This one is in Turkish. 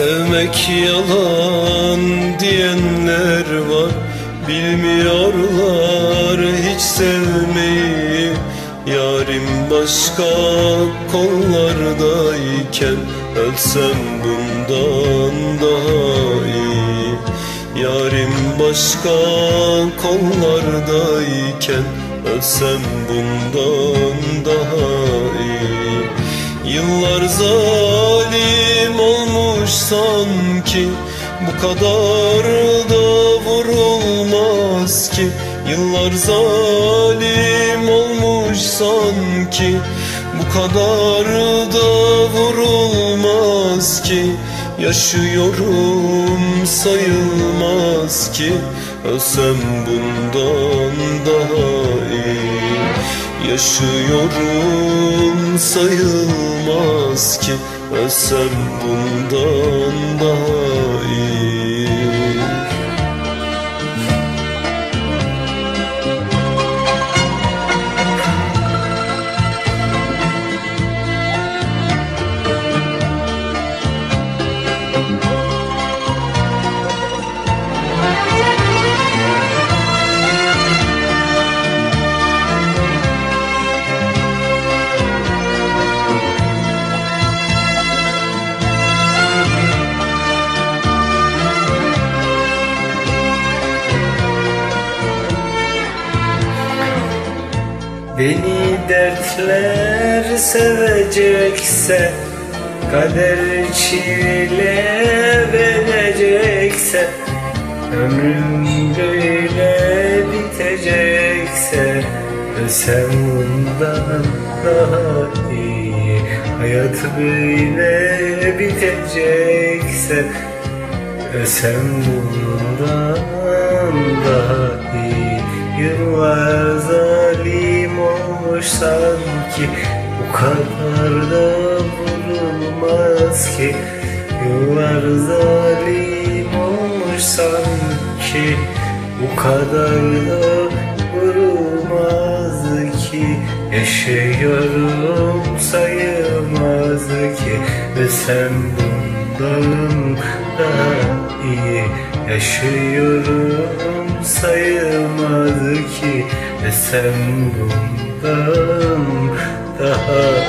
Sevmek yalan diyenler var. Bilmiyorlar hiç sevmeyi. Yarim başka kollardayken Ölsem bundan daha iyi. Yarim başka kollardayken Ölsem bundan daha iyi. Yıllar zalim olmuş sanki. Bu kadar da vurulmaz ki. Yıllar zalim olmuş sanki. Bu kadar da vurulmaz ki. Yaşıyorum sayılmaz ki. Ölsem bundan daha Yaşıyorum sayılmaz ki. Ölsem bundan daha Beni dertler sevecekse Kader çile verecekse Ömrüm böyle bitecekse Ölsem bundan daha iyi Hayat böyle bitecekse Ölsem bundan sanki Bu kadar da vurulmaz ki. Yıllar zalim olmuş sanki. Bu kadar da vurulmaz ki. Yaşıyorum sayılmaz ki. Ve sen bundan daha iyi Yaşıyorum sayılmaz ki. Ve sen bundan daha